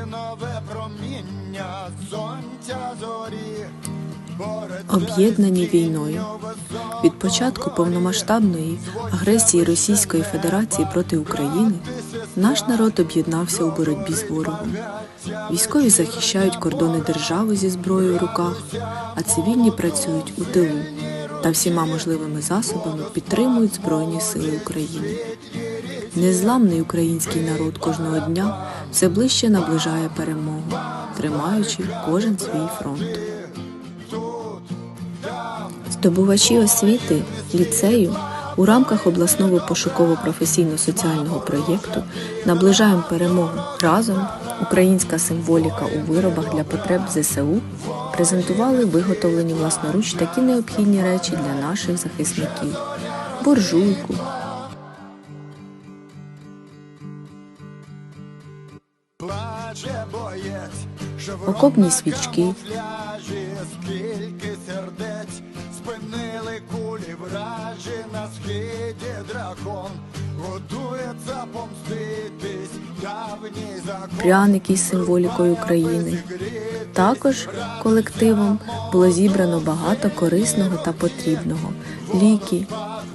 Рубінове проміння сонця зорі. Об'єднані війною від початку повномасштабної агресії Російської Федерації проти України наш народ об'єднався у боротьбі з ворогом. Військові захищають кордони держави зі зброєю в руках, а цивільні працюють у тилу та всіма можливими засобами підтримують Збройні Сили України. Незламний український народ кожного дня все ближче наближає перемогу, тримаючи кожен свій фронт. Здобувачі освіти ліцею у рамках обласного пошуково-професійно-соціального проєкту наближаємо перемогу разом. Українська символіка у виробах для потреб ЗСУ презентували виготовлені власноруч такі необхідні речі для наших захисників: буржуйку, окопні свічки, скільки сердець спинили кулі вражі на схиді дракон, готується помститись давній закон. пряники з символікою України. Також колективом було зібрано багато корисного та потрібного: ліки,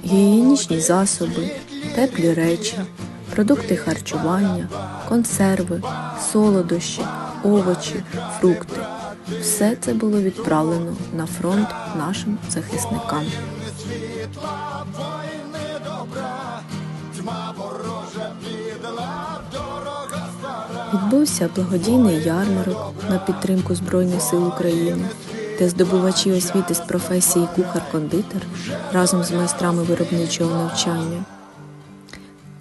гігієнічні засоби, теплі речі, продукти харчування, консерви, солодощі, овочі, фрукти. Все це було відправлено на фронт нашим захисникам. Відбувся благодійний ярмарок на підтримку Збройних сил України, де здобувачі освіти з професії кухар-кондитер разом з майстрами виробничого навчання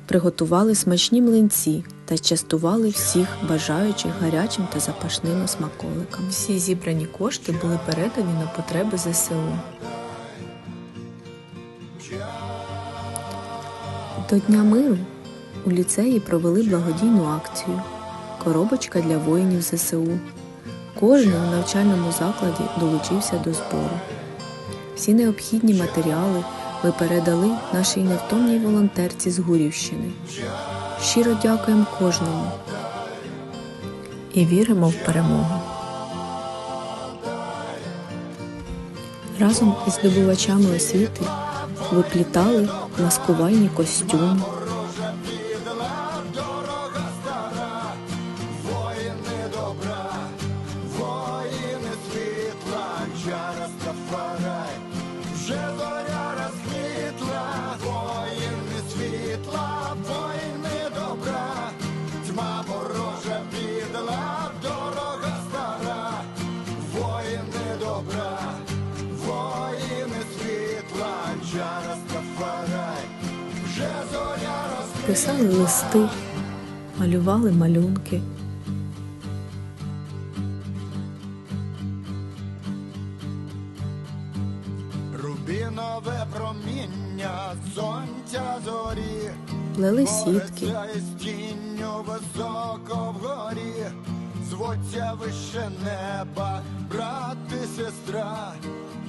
приготували смачні млинці та частували всіх бажаючих гарячим та запашними смаколиками. Всі зібрані кошти були передані на потреби ЗСУ. До Дня миру у ліцеї провели благодійну акцію Коробочка для воїнів ЗСУ. Кожен у навчальному закладі долучився до збору. Всі необхідні матеріали ми передали нашій невтомній волонтерці з Гурівщини. Щиро дякуємо кожному і віримо в перемогу. Разом із здобувачами освіти виплітали маскувальні костюми, писали листи, малювали малюнки. Рубінове проміння сонця зорі, Плели сітки, високо вгорі, звуться вище неба, брат і сестра,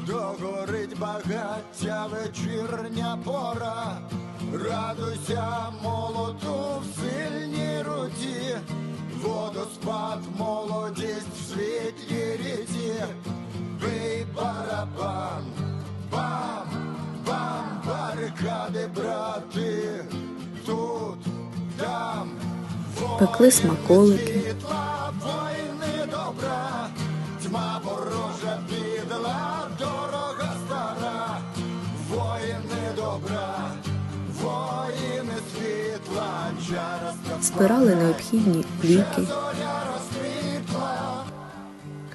догорить багаття вечірня пора, радуйся молоту в сильній руці, водоспад, молодість в світлій ріці, бий барабан, бам, бам, барикади, брати, тут, там, пекли смаколики, збирали необхідні ліки,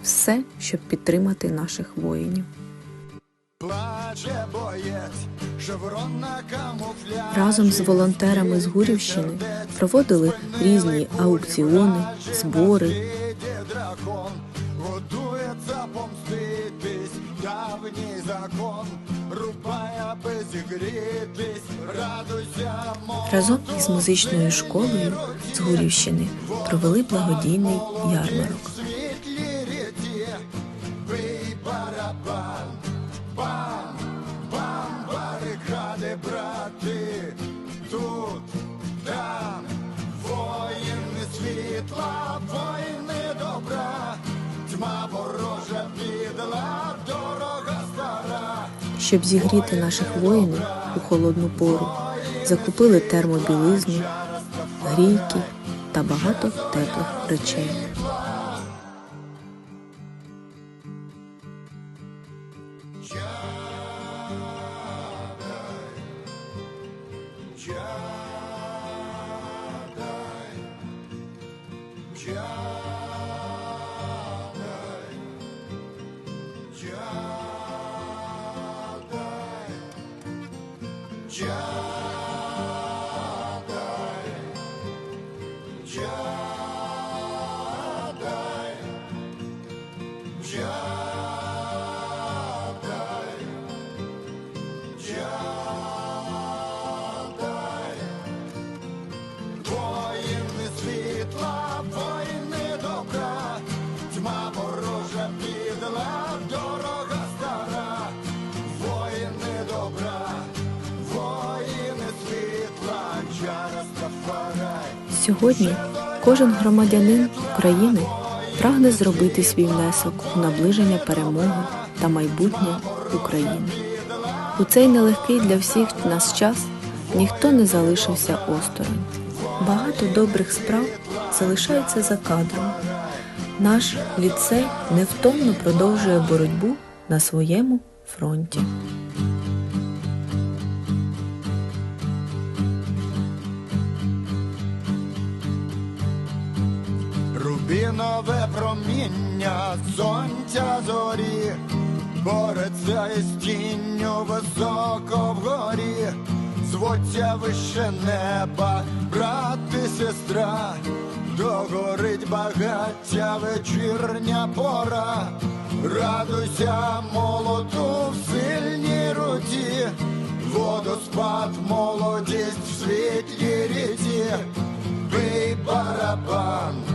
все, щоб підтримати наших воїнів. Разом з волонтерами з Гурівщини проводили різні аукціони, збори, дракон, готується помститись, давній закон, аби зігрітись, радуйся, разом із музичною школою з Гурівщини провели благодійний ярмарок. Щоб зігріти наших воїнів у холодну пору. Закупили термобілизну, грійки та багато теплих речей. God. Сьогодні кожен громадянин України прагне зробити свій внесок у наближення перемоги та майбутнє України. У цей нелегкий для всіх нас час ніхто не залишився осторонь. Багато добрих справ залишаються за кадром. Наш ліцей невтомно продовжує боротьбу на своєму фронті. і проміння сонця зорі, бореться із тінню високо вгорі, зводця вище неба, брат і сестра, догорить багаття вечірня пора, радуйся молоду в сильній руті, водоспад молодість в світлій ріті, бий барабан.